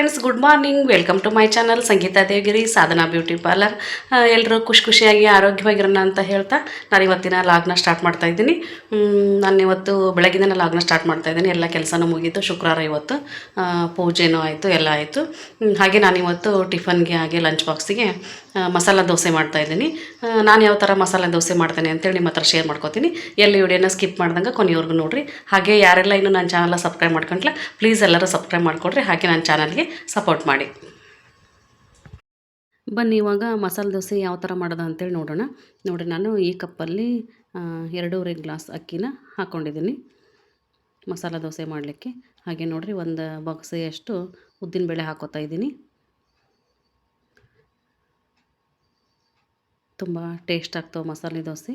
Friends good morning welcome to my channel Sangeeta Devagiri Sadhana beauty parlour ಎಲ್ಲರೂ ಖುಷಿ ಖುಷಿಯಾಗಿ, ಆರೋಗ್ಯವಾಗಿರೋಣ ಅಂತ ಹೇಳ್ತಾ ನಾನು ಇವತ್ತಿನ ಲಾಗ್ನ ಸ್ಟಾರ್ಟ್ ಮಾಡ್ತಾ ಇದ್ದೀನಿ. ನಾನು ಇವತ್ತು ಬೆಳಗ್ಗಿಂದ ಲಾಗ್ನ ಸ್ಟಾರ್ಟ್ ಮಾಡ್ತಾ ಇದ್ದೀನಿ. ಎಲ್ಲ ಕೆಲಸನೂ ಮುಗೀತು, ಶುಕ್ರವಾರ ಇವತ್ತು ಪೂಜೆನೂ ಆಯಿತು, ಎಲ್ಲ ಆಯಿತು. ಹಾಗೆ ನಾನು ಇವತ್ತು ಟಿಫನ್ಗೆ ಹಾಗೆ ಲಂಚ್ ಬಾಕ್ಸಿಗೆ ಮಸಾಲ ದೋಸೆ ಮಾಡ್ತಾ ಇದ್ದೀನಿ. ನಾನು ಯಾವ ಥರ ಮಸಾಲೆ ದೋಸೆ ಮಾಡ್ತೇನೆ ಅಂತೇಳಿ ನಿಮ್ಮ ಹತ್ರ ಶೇರ್ ಮಾಡ್ಕೋತೀನಿ. ಎಲ್ಲಿ ವಿಡಿಯೋನ ಸ್ಕಿಪ್ ಮಾಡ್ದಂಗೆ ಕೊನೆಯವ್ರಿಗೂ ನೋಡಿರಿ. ಹಾಗೆ ಯಾರೆಲ್ಲ ಇನ್ನೂ ನನ್ನ ಚಾನಲ್ನ ಸಬ್ಸ್ಕ್ರೈಬ್ ಮಾಡ್ಕೊಂಡ್ಲ ಪ್ಲೀಸ್ ಎಲ್ಲರೂ ಸಬ್ಸ್ಕ್ರೈಬ್ ಮಾಡಿಕೊಡ್ರಿ, ಹಾಗೆ ನನ್ನ ಚಾನಲ್ಗೆ ಸಪೋರ್ಟ್ ಮಾಡಿ. ಬನ್ನಿ, ಇವಾಗ ಮಸಾಲೆ ದೋಸೆ ಯಾವ ಥರ ಮಾಡೋದು ಅಂತೇಳಿ ನೋಡೋಣ. ನೋಡಿ, ನಾನು ಈ ಕಪ್ಪಲ್ಲಿ ಎರಡೂವರೆ ಗ್ಲಾಸ್ ಅಕ್ಕಿನ ಹಾಕ್ಕೊಂಡಿದ್ದೀನಿ ಮಸಾಲ ದೋಸೆ ಮಾಡಲಿಕ್ಕೆ. ಹಾಗೆ ನೋಡಿರಿ, ಒಂದು ಬಾಕ್ಸೆಯಷ್ಟು ಉದ್ದಿನಬೇಳೆ ಹಾಕೋತಾ ಇದ್ದೀನಿ. ತುಂಬ ಟೇಸ್ಟ್ ಆಗ್ತವೆ ಮಸಾಲೆ ದೋಸೆ.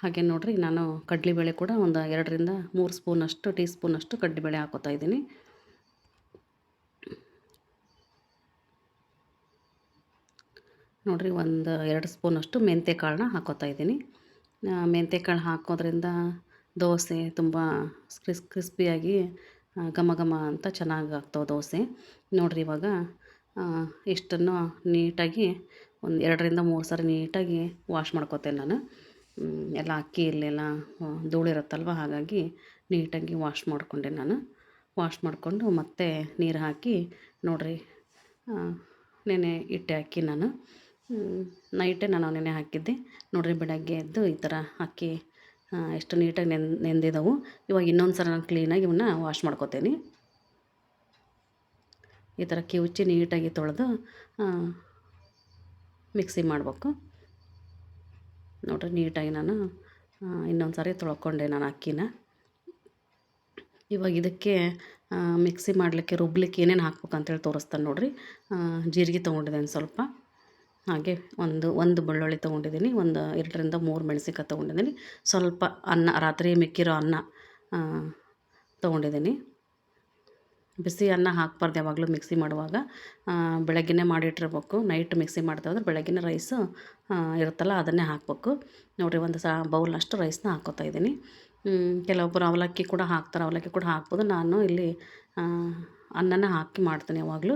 ಹಾಗೆ ನೋಡಿರಿ, ನಾನು ಕಡಲೆಬೇಳೆ ಕೂಡ ಒಂದು ಎರಡರಿಂದ ಮೂರು ಸ್ಪೂನಷ್ಟು, ಟೀ ಸ್ಪೂನಷ್ಟು ಕಡಲೆಬೇಳೆ ಹಾಕೋತಾ ಇದ್ದೀನಿ. ನೋಡಿರಿ, ಒಂದು ಎರಡು ಸ್ಪೂನಷ್ಟು ಮೆಂತ್ಯ ಕಾಳನ್ನ ಹಾಕೋತಾ ಇದ್ದೀನಿ. ಮೆಂತ್ಯ ಕಾಳು ಹಾಕೋದ್ರಿಂದ ದೋಸೆ ತುಂಬ ಕ್ರಿಸ್, ಕ್ರಿಸ್ಪಿಯಾಗಿ ಘಮ ಘಮ ಅಂತ ಚೆನ್ನಾಗಿ ಆಗ್ತವೆ ದೋಸೆ. ನೋಡಿರಿ ಇವಾಗ ಇಷ್ಟನ್ನು ನೀಟಾಗಿ ಒಂದು ಎರಡರಿಂದ ಮೂರು ಸಾರಿ ನೀಟಾಗಿ ವಾಶ್ ಮಾಡ್ಕೋತೇನೆ ನಾನು. ಎಲ್ಲ ಅಕ್ಕಿ, ಇಲ್ಲೆಲ್ಲ ಧೂಳಿರುತ್ತಲ್ವ ಹಾಗಾಗಿ ನೀಟಾಗಿ ವಾಶ್ ಮಾಡಿಕೊಂಡೆ ನಾನು. ವಾಶ್ ಮಾಡಿಕೊಂಡು ಮತ್ತೆ ನೀರು ಹಾಕಿ ನೋಡಿರಿ ನೆನೆ ಇಟ್ಟೆ ಅಕ್ಕಿ ನಾನು. ನೈಟೇ ನಾನು ನೆನೆ ಹಾಕಿದ್ದೆ. ನೋಡಿರಿ, ಬೆಳಗ್ಗೆ ಎದ್ದು ಈ ಥರ ಅಕ್ಕಿ ಎಷ್ಟು ನೀಟಾಗಿ ನೆನ್ ನೆಂದಿದ್ದವು ಇವಾಗ ಇನ್ನೊಂದು ಸಲ ನಾನು ಕ್ಲೀನಾಗಿ ಇವನ್ನ ವಾಶ್ ಮಾಡ್ಕೋತೀನಿ. ಈ ಥರ ಕಿವುಚಿ ನೀಟಾಗಿ ತೊಳೆದು ಮಿಕ್ಸಿ ಮಾಡಬೇಕು. ನೋಡಿರಿ ನೀಟಾಗಿ ನಾನು ಇನ್ನೊಂದು ಸಾರಿ ತೊಳ್ಕೊಂಡೆ ನಾನು ಅಕ್ಕಿನ. ಇವಾಗ ಇದಕ್ಕೆ ಮಿಕ್ಸಿ ಮಾಡಲಿಕ್ಕೆ, ರುಬ್ಲಿಕ್ಕೆ ಏನೇನು ಹಾಕ್ಬೇಕು ಅಂತೇಳಿ ತೋರಿಸ್ತಾನೆ ನೋಡಿರಿ. ಜೀರಿಗೆ ತೊಗೊಂಡಿದ್ದೇನೆ ಸ್ವಲ್ಪ. ಹಾಗೆ ಒಂದು ಒಂದು ಬೆಳ್ಳುಳ್ಳಿ ತೊಗೊಂಡಿದ್ದೀನಿ, ಒಂದು ಎರಡರಿಂದ ಮೂರು ಮೆಣಸಿನ್ಕಾಯಿ ತೊಗೊಂಡಿದ್ದೀನಿ. ಸ್ವಲ್ಪ ಅನ್ನ, ರಾತ್ರಿ ಮಿಕ್ಕಿರೋ ಅನ್ನ ತೊಗೊಂಡಿದ್ದೀನಿ. ಬಿಸಿ ಅನ್ನ ಹಾಕ್ಬಾರ್ದು ಯಾವಾಗಲೂ ಮಿಕ್ಸಿ ಮಾಡುವಾಗ. ಬೆಳಗ್ಗೆ ಮಾಡಿಟ್ಟಿರ್ಬೇಕು. ನೈಟ್ ಮಿಕ್ಸಿ ಮಾಡ್ತಾ ಹೋದ್ರೆ ಬೆಳಗ್ಗಿನ ರೈಸು ಇರುತ್ತಲ್ಲ ಅದನ್ನೇ ಹಾಕಬೇಕು. ನೋಡಿರಿ ಒಂದು ಸಹ ಬೌಲ್ನಷ್ಟು ರೈಸ್ನ ಹಾಕೋತಾ ಇದ್ದೀನಿ. ಕೆಲವೊಬ್ಬರು ಅವಲಕ್ಕಿ ಕೂಡ ಹಾಕ್ತಾರೆ. ಅವಲಕ್ಕಿ ಕೂಡ ಹಾಕ್ಬೋದು. ನಾನು ಇಲ್ಲಿ ಅನ್ನನ ಹಾಕಿ ಮಾಡ್ತೀನಿ ಯಾವಾಗಲೂ.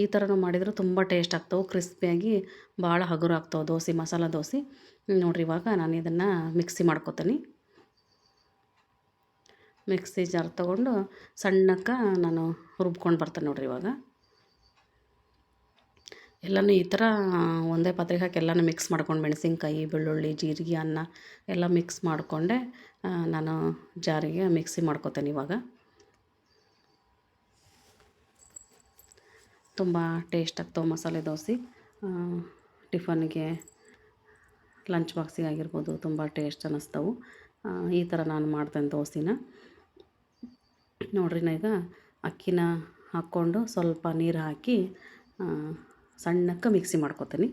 ಈ ಥರನೂ ಮಾಡಿದರೂ ತುಂಬ ಟೇಸ್ಟ್ ಆಗ್ತವೆ. ಕ್ರಿಸ್ಪಿಯಾಗಿ ಭಾಳ ಹಗುರ ಆಗ್ತವೆ. ದೋಸೆ, ಮಸಾಲ ದೋಸೆ. ನೋಡಿರಿ ಇವಾಗ ನಾನು ಇದನ್ನು ಮಿಕ್ಸಿ ಮಾಡ್ಕೊತೀನಿ. ಮಿಕ್ಸಿ ಜಾರ್ ತೊಗೊಂಡು ಸಣ್ಣಕ್ಕೆ ನಾನು ರುಬ್ಕೊಂಡು ಬರ್ತೇನೆ ನೋಡಿರಿ ಇವಾಗ. ಎಲ್ಲನೂ ಈ ಥರ ಒಂದೇ ಪಾತ್ರೆಗೆ ಹಾಕಿ ಎಲ್ಲನೂ ಮಿಕ್ಸ್ ಮಾಡ್ಕೊಂಡು ಮೆಣಸಿನ್ಕಾಯಿ, ಬೆಳ್ಳುಳ್ಳಿ, ಜೀರಿಗೆ, ಅನ್ನ ಎಲ್ಲ ಮಿಕ್ಸ್ ಮಾಡಿಕೊಂಡೆ ನಾನು ಜಾರಿಗೆ ಮಿಕ್ಸಿ ಮಾಡ್ಕೊತೇನೆ ಇವಾಗ. ತುಂಬ ಟೇಸ್ಟ್ ಆಗ್ತವೆ ಮಸಾಲೆ ದೋಸೆ ಟಿಫನ್ಗೆ ಲಂಚ್ ಬಾಕ್ಸಿಗೆ ಆಗಿರ್ಬೋದು, ತುಂಬ ಟೇಸ್ಟ್ ಅನ್ನಿಸ್ತವು. ಈ ಥರ ನಾನು ಮಾಡ್ತೇನೆ ದೋಸೆನ. ನೋಡ್ರಿ ಈಗ ಅಕ್ಕಿನ ಹಾಕ್ಕೊಂಡು ಸ್ವಲ್ಪ ನೀರು ಹಾಕಿ ಸಣ್ಣಕ್ಕೆ ಮಿಕ್ಸಿ ಮಾಡ್ಕೊತೀನಿ.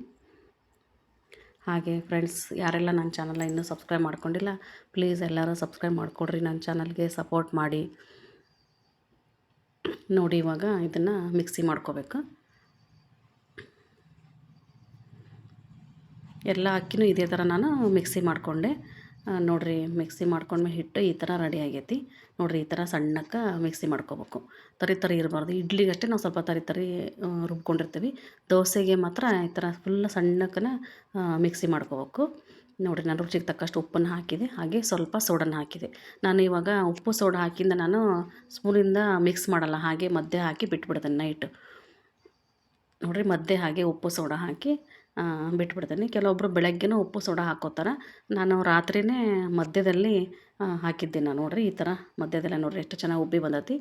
ಹಾಗೆ ಫ್ರೆಂಡ್ಸ್ ಯಾರೆಲ್ಲ ನನ್ನ ಚಾನಲ್ನ ಇನ್ನೂ ಸಬ್ಸ್ಕ್ರೈಬ್ ಮಾಡ್ಕೊಂಡಿಲ್ಲ ಪ್ಲೀಸ್ ಎಲ್ಲರೂ ಸಬ್ಸ್ಕ್ರೈಬ್ ಮಾಡಿಕೊಡ್ರಿ, ನನ್ನ ಚಾನಲ್ಗೆ ಸಪೋರ್ಟ್ ಮಾಡಿ. ನೋಡಿ ಇವಾಗ ಇದನ್ನು ಮಿಕ್ಸಿ ಮಾಡ್ಕೋಬೇಕು. ಎಲ್ಲ ಅಕ್ಕಿನೂ ಇದೇ ಥರ ನಾನು ಮಿಕ್ಸಿ ಮಾಡಿಕೊಂಡೆ. ನೋಡಿರಿ ಮಿಕ್ಸಿ ಮಾಡ್ಕೊಂಡ್ಮೇಲೆ ಹಿಟ್ಟು ಈ ಥರ ರೆಡಿ ಆಗೈತಿ. ನೋಡಿರಿ ಈ ಥರ ಸಣ್ಣಕ್ಕೆ ಮಿಕ್ಸಿ ಮಾಡ್ಕೋಬೇಕು. ತರಿ ತರಿ ಇರಬಾರ್ದು. ಇಡ್ಲಿಗಷ್ಟೇ ನಾವು ಸ್ವಲ್ಪ ತರಿ ತರಿ ರುಬ್ಕೊಂಡಿರ್ತೀವಿ. ದೋಸೆಗೆ ಮಾತ್ರ ಈ ಥರ ಫುಲ್ ಸಣ್ಣಕ್ಕನ ಮಿಕ್ಸಿ ಮಾಡ್ಕೋಬೇಕು. ನೋಡಿರಿ ನಾನು ರುಚಿಗೆ ತಕ್ಕಷ್ಟು ಉಪ್ಪನ್ನು ಹಾಕಿದೆ. ಹಾಗೆ ಸ್ವಲ್ಪ ಸೋಡನ್ನು ಹಾಕಿದೆ. ನಾನು ಇವಾಗ ಉಪ್ಪು ಸೋಡಾ ಹಾಕಿಂದ ನಾನು ಸ್ಪೂನಿಂದ ಮಿಕ್ಸ್ ಮಾಡಲ್ಲ. ಹಾಗೆ ಮಧ್ಯೆ ಹಾಕಿ ಬಿಟ್ಬಿಡ್ತೇನೆ ನೈಟ್. ನೋಡಿರಿ ಮಧ್ಯೆ ಹಾಗೆ ಉಪ್ಪು ಸೋಡಾ ಹಾಕಿ ಬಿಟ್ಬಿಡ್ತೀನಿ. ಕೆಲವೊಬ್ಬರು ಬೆಳಗ್ಗೆನೂ ಉಪ್ಪು ಸೋಡಾ ಹಾಕೋತಾರೆ ನಾನು ರಾತ್ರಿಯೇ ಮಧ್ಯದಲ್ಲಿ ಹಾಕಿದ್ದೆ ನಾನು ನೋಡಿರಿ ಈ ಥರ. ಮಧ್ಯದಲ್ಲೇ ನೋಡಿರಿ ಎಷ್ಟು ಚೆನ್ನಾಗಿ ಉಬ್ಬಿ ಬಂದೈತಿ.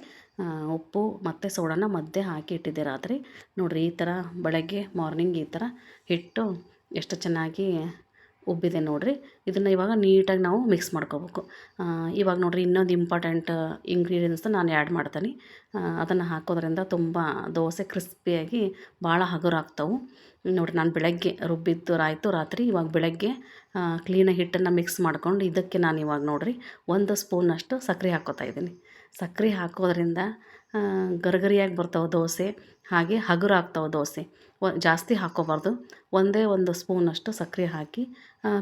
ಉಪ್ಪು ಮತ್ತು ಸೋಡಾನ ಮಧ್ಯೆ ಹಾಕಿ ಇಟ್ಟಿದ್ದೆ ರಾತ್ರಿ. ನೋಡಿರಿ ಈ ಥರ ಬೆಳಗ್ಗೆ ಮಾರ್ನಿಂಗ್ ಈ ಥರ ಹಿಟ್ಟು ಎಷ್ಟು ಚೆನ್ನಾಗಿ ಉಬ್ಬಿದೆ ನೋಡಿರಿ. ಇದನ್ನು ಇವಾಗ ನೀಟಾಗಿ ನಾವು ಮಿಕ್ಸ್ ಮಾಡ್ಕೋಬೇಕು. ಇವಾಗ ನೋಡಿರಿ ಇನ್ನೊಂದು ಇಂಪಾರ್ಟೆಂಟ್ ಇಂಗ್ರೀಡಿಯೆಂಟ್ಸ್ನ ನಾನು ಆ್ಯಡ್ ಮಾಡ್ತೀನಿ. ಅದನ್ನು ಹಾಕೋದ್ರಿಂದ ತುಂಬ ದೋಸೆ ಕ್ರಿಸ್ಪಿಯಾಗಿ ಭಾಳ ಹಗುರ ಆಗ್ತವೆ. ನೋಡಿರಿ ನಾನು ಬೆಳಗ್ಗೆ ರುಬ್ಬಿದ್ದು ಆಯಿತು ರಾತ್ರಿ ಇವಾಗ ಬೆಳಗ್ಗೆ ಕ್ಲೀನಾಗಿ ಹಿಟ್ಟನ್ನು ಮಿಕ್ಸ್ ಮಾಡ್ಕೊಂಡು ಇದಕ್ಕೆ ನಾನು ಇವಾಗ ನೋಡಿರಿ ಒಂದು ಸ್ಪೂನಷ್ಟು ಸಕ್ಕರೆ ಹಾಕೋತಾ ಇದ್ದೀನಿ. ಸಕ್ಕರೆ ಹಾಕೋದ್ರಿಂದ ಗರಗರಿಯಾಗಿ ಬರ್ತವೆ ದೋಸೆ, ಹಾಗೆ ಹಗುರ ಆಗ್ತಾವೆ ದೋಸೆ. ಜಾಸ್ತಿ ಹಾಕ್ಕೋಬಾರ್ದು ಒಂದೇ ಒಂದು ಸ್ಪೂನಷ್ಟು ಸಕ್ಕರೆ ಹಾಕಿ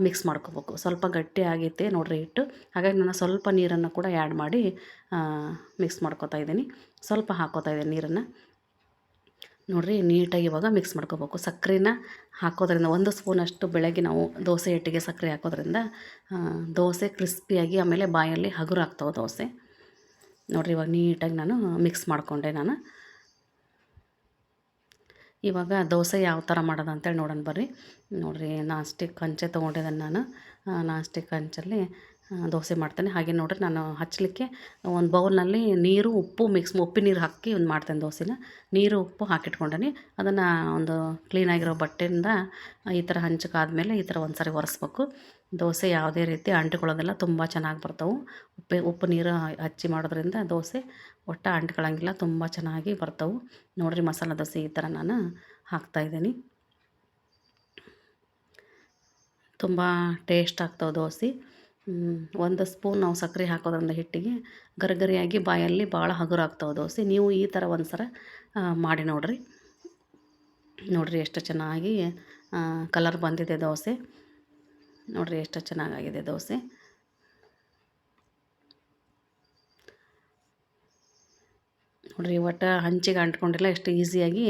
ಮಿಕ್ಸ್ ಮಾಡ್ಕೋಬೇಕು. ಸ್ವಲ್ಪ ಗಟ್ಟಿ ಆಗೈತೆ ನೋಡಿರಿ ಹಿಟ್ಟು. ಹಾಗಾಗಿ ನಾನು ಸ್ವಲ್ಪ ನೀರನ್ನು ಕೂಡ ಆ್ಯಡ್ ಮಾಡಿ ಮಿಕ್ಸ್ ಮಾಡ್ಕೋತಾ ಇದ್ದೀನಿ. ಸ್ವಲ್ಪ ಹಾಕ್ಕೋತಾ ಇದ್ದೀನಿ ನೀರನ್ನು. ನೋಡಿರಿ ನೀಟಾಗಿ ಇವಾಗ ಮಿಕ್ಸ್ ಮಾಡ್ಕೋಬೇಕು. ಸಕ್ಕರೆನ ಹಾಕೋದ್ರಿಂದ, ಒಂದು ಸ್ಪೂನಷ್ಟು ಬೆಳಗ್ಗೆ ನಾವು ದೋಸೆ ಹಿಟ್ಟಿಗೆ ಸಕ್ಕರೆ ಹಾಕೋದ್ರಿಂದ ದೋಸೆ ಕ್ರಿಸ್ಪಿಯಾಗಿ ಆಮೇಲೆ ಬಾಯಲ್ಲಿ ಹಗುರ ಆಗ್ತಾವೆ ದೋಸೆ. ನೋಡಿರಿ ಇವಾಗ ನೀಟಾಗಿ ನಾನು ಮಿಕ್ಸ್ ಮಾಡಿಕೊಂಡೆ ನಾನು. ಇವಾಗ ದೋಸೆ ಯಾವ ಥರ ಮಾಡೋದು ಅಂತೇಳಿ ನೋಡೋಣ ಬರ್ರಿ. ನೋಡಿರಿ ನಾನ್ ಸ್ಟಿಕ್ ಹಂಚೆ ತೊಗೊಂಡಿದ್ದೇನೆ ನಾನು. ನಾನ್ ಸ್ಟಿಕ್ ಹಂಚಲ್ಲಿ ದೋಸೆ ಮಾಡ್ತೇನೆ. ಹಾಗೆ ನೋಡಿರಿ, ನಾನು ಹಚ್ಚಲಿಕ್ಕೆ ಒಂದು ಬೌಲ್ನಲ್ಲಿ ನೀರು, ಉಪ್ಪು ಮಿಕ್ಸ್ ಉಪ್ಪಿನ ನೀರು ಹಾಕಿ ಒಂದು ಮಾಡ್ತೇನೆ ದೋಸೆನ. ನೀರು, ಉಪ್ಪು ಹಾಕಿಟ್ಕೊಂಡೇನಿ. ಅದನ್ನು ಒಂದು ಕ್ಲೀನಾಗಿರೋ ಬಟ್ಟೆಯಿಂದ ಈ ಥರ ಹಂಚಕ್ಕಾದ್ಮೇಲೆ ಈ ಥರ ಒಂದು ಸಾರಿ ಒರೆಸ್ಬೇಕು. ದೋಸೆ ಯಾವುದೇ ರೀತಿ ಅಂಟ್ಕೊಳ್ಳೋದಿಲ್ಲ, ತುಂಬ ಚೆನ್ನಾಗಿ ಬರ್ತವೆ. ಉಪ್ಪು ಉಪ್ಪು ನೀರು ಹಚ್ಚಿ ಮಾಡೋದ್ರಿಂದ ದೋಸೆ ಒಟ್ಟು ಅಂಟ್ಕೊಳ್ಳೋಂಗಿಲ್ಲ ತುಂಬ ಚೆನ್ನಾಗಿ ಬರ್ತವೆ. ನೋಡಿರಿ ಮಸಾಲೆ ದೋಸೆ ಈ ಥರ ನಾನು ಹಾಕ್ತಾಯಿದ್ದೀನಿ ತುಂಬ ಟೇಸ್ಟ್ ಆಗ್ತವೆ ದೋಸೆ. ಒಂದು ಸ್ಪೂನ್ ನಾವು ಸಕ್ಕರೆ ಹಾಕೋದ್ರಿಂದ ಹಿಟ್ಟಿಗೆ ಗರಿಗರಿಯಾಗಿ ಬಾಯಲ್ಲಿ ಭಾಳ ಹಗುರ ಆಗ್ತವೆ ದೋಸೆ. ನೀವು ಈ ಥರ ಒಂದು ಸಲ ಮಾಡಿ ನೋಡಿರಿ. ನೋಡಿರಿ ಎಷ್ಟು ಚೆನ್ನಾಗಿ ಕಲರ್ ಬಂದಿದೆ ದೋಸೆ. ನೋಡಿರಿ ಎಷ್ಟು ಚೆನ್ನಾಗಾಗಿದೆ ದೋಸೆ. ನೋಡಿರಿ ಒಟ್ಟು ಹಂಚಿಗೆ ಅಂಟ್ಕೊಂಡಿಲ್ಲ, ಎಷ್ಟು ಈಸಿಯಾಗಿ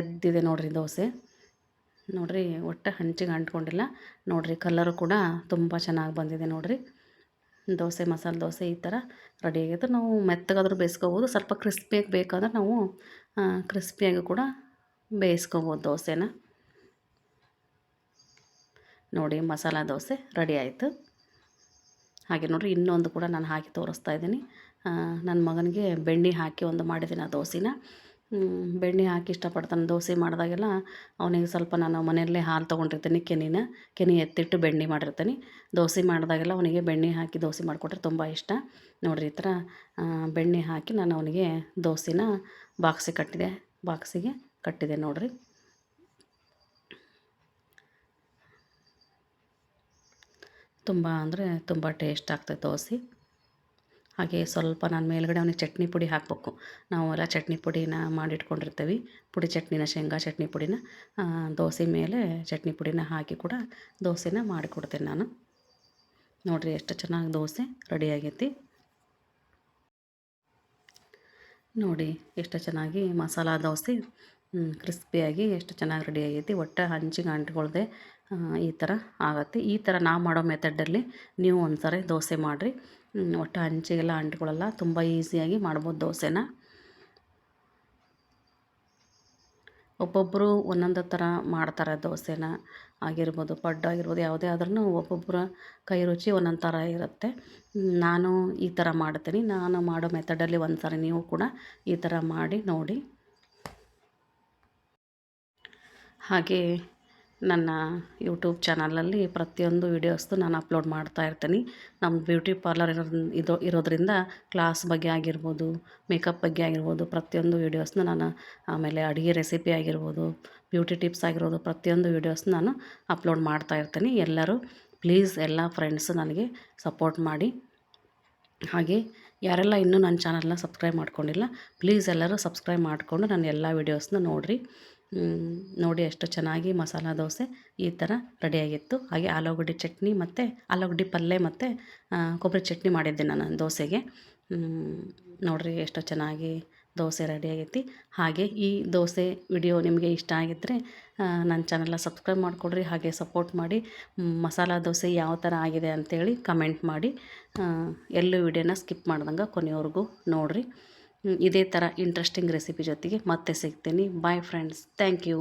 ಎದ್ದಿದೆ ನೋಡಿರಿ ದೋಸೆ. ನೋಡಿರಿ ಒಟ್ಟು ಹಂಚಿಗೆ ಅಂಟ್ಕೊಂಡಿಲ್ಲ, ನೋಡಿರಿ ಕಲರು ಕೂಡ ತುಂಬ ಚೆನ್ನಾಗಿ ಬಂದಿದೆ ನೋಡಿರಿ. ದೋಸೆ, ಮಸಾಲೆ ದೋಸೆ ಈ ಥರ ರೆಡಿ ಆಗೈತೆ ನಾವು ಮೆತ್ತಗಾದ್ರೂ ಬೇಯಿಸ್ಕೋಬೋದು, ಸ್ವಲ್ಪ ಕ್ರಿಸ್ಪಿಯಾಗಿ ಬೇಕಾದ್ರೆ ನಾವು ಕ್ರಿಸ್ಪಿಯಾಗಿ ಕೂಡ ಬೇಯಿಸ್ಕೋಬೋದು ದೋಸೆನ. ನೋಡಿ ಮಸಾಲ ದೋಸೆ ರೆಡಿ ಆಯಿತು. ಹಾಗೆ ನೋಡಿರಿ ಇನ್ನೊಂದು ಕೂಡ ನಾನು ಹಾಕಿ ತೋರಿಸ್ತಾ ಇದ್ದೀನಿ. ನನ್ನ ಮಗನಿಗೆ ಬೆಣ್ಣೆ ಹಾಕಿ ಒಂದು ಮಾಡಿದ್ದೀನಿ ಆ ದೋಸೆನ. ಬೆಣ್ಣೆ ಹಾಕಿ ಇಷ್ಟಪಡ್ತಾನೆ. ದೋಸೆ ಮಾಡಿದಾಗೆಲ್ಲ ಅವನಿಗೆ ಸ್ವಲ್ಪ ನಾನು ಮನೆಯಲ್ಲೇ ಹಾಲು ತೊಗೊಂಡಿರ್ತೀನಿ, ಕೆನಿನ, ಕೆನೆ ಎತ್ತಿಟ್ಟು ಬೆಣ್ಣೆ ಮಾಡಿರ್ತೀನಿ. ದೋಸೆ ಮಾಡಿದಾಗೆಲ್ಲ ಅವನಿಗೆ ಬೆಣ್ಣೆ ಹಾಕಿ ದೋಸೆ ಮಾಡಿಕೊಟ್ರೆ ತುಂಬ ಇಷ್ಟ. ನೋಡಿರಿ ಈ ಥರ ಬೆಣ್ಣೆ ಹಾಕಿ ನಾನು ಅವನಿಗೆ ದೋಸೆನ ಬಾಕ್ಸಿಗೆ ಕಟ್ಟಿದೆ ಬಾಕ್ಸಿಗೆ ಕಟ್ಟಿದೆ ನೋಡಿರಿ. ತುಂಬ ಅಂದರೆ ತುಂಬ ಟೇಸ್ಟ್ ಆಗ್ತದೆ ದೋಸೆ. ಹಾಗೆ ಸ್ವಲ್ಪ ನಾನು ಮೇಲ್ಗಡೆ ಅವನಿಗೆ ಚಟ್ನಿ ಪುಡಿ ಹಾಕಬೇಕು. ನಾವೆಲ್ಲ ಚಟ್ನಿ ಪುಡಿನ ಮಾಡಿಟ್ಕೊಂಡಿರ್ತೀವಿ. ಪುಡಿ ಚಟ್ನಿನ, ಶೇಂಗಾ ಚಟ್ನಿ ಪುಡಿನ ದೋಸೆ ಮೇಲೆ ಚಟ್ನಿ ಪುಡಿನ ಹಾಕಿ ಕೂಡ ದೋಸೆನ ಮಾಡಿಕೊಡ್ತೇನೆ ನಾನು. ನೋಡಿರಿ ಎಷ್ಟು ಚೆನ್ನಾಗಿ ದೋಸೆ ರೆಡಿ ಆಗೈತಿ. ನೋಡಿ ಎಷ್ಟು ಚೆನ್ನಾಗಿ ಮಸಾಲ ದೋಸೆ ಕ್ರಿಸ್ಪಿಯಾಗಿ ಎಷ್ಟು ಚೆನ್ನಾಗಿ ರೆಡಿ ಆಗೈತಿ. ಒಟ್ಟು ಹಂಚಿಗೆ ಅಂಟ್ಕೊಳ್ದೆ ಈ ಥರ ಆಗುತ್ತೆ. ಈ ಥರ ನಾವು ಮಾಡೋ ಮೆಥಡಲ್ಲಿ ನೀವು ಒಂದು ಸಾರಿ ದೋಸೆ ಮಾಡಿರಿ. ಒಟ್ಟು ಹಂಚಿಗೆಲ್ಲ ಅಂಟ್ಕೊಳ್ಳಲ್ಲ ತುಂಬ ಈಸಿಯಾಗಿ ಮಾಡ್ಬೋದು ದೋಸೆನ. ಒಬ್ಬೊಬ್ಬರು ಒಂದೊಂದು ಥರ ಮಾಡ್ತಾರೆ ದೋಸೆನ. ಆಗಿರ್ಬೋದು, ಪಡ್ಡು ಆಗಿರ್ಬೋದು, ಯಾವುದೇ ಆದ್ರೂ ಒಬ್ಬೊಬ್ಬರ ಕೈ ರುಚಿ ಒಂದೊಂದು ಥರ ಇರುತ್ತೆ. ನಾನು ಈ ಥರ ಮಾಡ್ತೀನಿ. ನಾನು ಮಾಡೋ ಮೆಥಡಲ್ಲಿ ಒಂದು ಸಾರಿ ನೀವು ಕೂಡ ಈ ಥರ ಮಾಡಿ ನೋಡಿ. ಹಾಗೆ ನನ್ನ ಯೂಟ್ಯೂಬ್ ಚಾನಲಲ್ಲಿ ಪ್ರತಿಯೊಂದು ವೀಡಿಯೋಸ್ದು ನಾನು ಅಪ್ಲೋಡ್ ಮಾಡ್ತಾ ಇರ್ತೀನಿ. ನಮ್ಮ ಬ್ಯೂಟಿ ಪಾರ್ಲರ್ ಇರೋ ಇದು ಇರೋದರಿಂದ ಕ್ಲಾಸ್ ಬಗ್ಗೆ ಆಗಿರ್ಬೋದು ಮೇಕಪ್ ಬಗ್ಗೆ ಆಗಿರ್ಬೋದು, ಪ್ರತಿಯೊಂದು ವೀಡಿಯೋಸ್ನ ನಾನು ಆಮೇಲೆ ಅಡುಗೆ ರೆಸಿಪಿ ಆಗಿರ್ಬೋದು ಬ್ಯೂಟಿ ಟಿಪ್ಸ್ ಆಗಿರ್ಬೋದು ಪ್ರತಿಯೊಂದು ವೀಡಿಯೋಸ್ನ ನಾನು ಅಪ್ಲೋಡ್ ಮಾಡ್ತಾ ಇರ್ತೀನಿ. ಎಲ್ಲರೂ ಪ್ಲೀಸ್ ಎಲ್ಲ ಫ್ರೆಂಡ್ಸು ನನಗೆ ಸಪೋರ್ಟ್ ಮಾಡಿ. ಹಾಗೆ ಯಾರೆಲ್ಲ ಇನ್ನೂ ನನ್ನ ಚಾನಲ್ನ ಸಬ್ಸ್ಕ್ರೈಬ್ ಮಾಡ್ಕೊಂಡಿಲ್ಲ ಪ್ಲೀಸ್ ಎಲ್ಲರೂ ಸಬ್ಸ್ಕ್ರೈಬ್ ಮಾಡಿಕೊಂಡು ನನ್ನ ಎಲ್ಲ ವೀಡಿಯೋಸ್ನ ನೋಡಿರಿ. ನೋಡಿ ಎಷ್ಟು ಚೆನ್ನಾಗಿ ಮಸಾಲ ದೋಸೆ ಈ ಥರ ರೆಡಿಯಾಗಿತ್ತು. ಹಾಗೆ ಆಲೂಗಡ್ಡೆ ಚಟ್ನಿ ಮತ್ತು ಆಲೂಗಡ್ಡೆ ಪಲ್ಯ ಮತ್ತು ಕೊಬ್ಬರಿ ಚಟ್ನಿ ಮಾಡಿದ್ದೆ ನಾನು ದೋಸೆಗೆ. ನೋಡಿರಿ ಎಷ್ಟು ಚೆನ್ನಾಗಿ ದೋಸೆ ರೆಡಿ ಆಗೈತಿ ಹಾಗೆ ಈ ದೋಸೆ ವಿಡಿಯೋ ನಿಮಗೆ ಇಷ್ಟ ಆಗಿದ್ದರೆ ನನ್ನ ಚಾನಲ್ನ ಸಬ್ಸ್ಕ್ರೈಬ್ ಮಾಡಿಕೊಡ್ರಿ, ಹಾಗೆ ಸಪೋರ್ಟ್ ಮಾಡಿ. ಮಸಾಲ ದೋಸೆ ಯಾವ ಥರ ಆಗಿದೆ ಅಂಥೇಳಿ ಕಮೆಂಟ್ ಮಾಡಿ. ಎಲ್ಲೂ ವಿಡಿಯೋನ ಸ್ಕಿಪ್ ಮಾಡ್ದಂಗೆ ಕೊನೆಯವರೆಗೂ ನೋಡಿರಿ. ಇದೇ ಥರ ಇಂಟ್ರೆಸ್ಟಿಂಗ್ ರೆಸಿಪಿ ಜೊತೆಗೆ ಮತ್ತೆ ಸಿಗ್ತೀನಿ. Bye friends thank you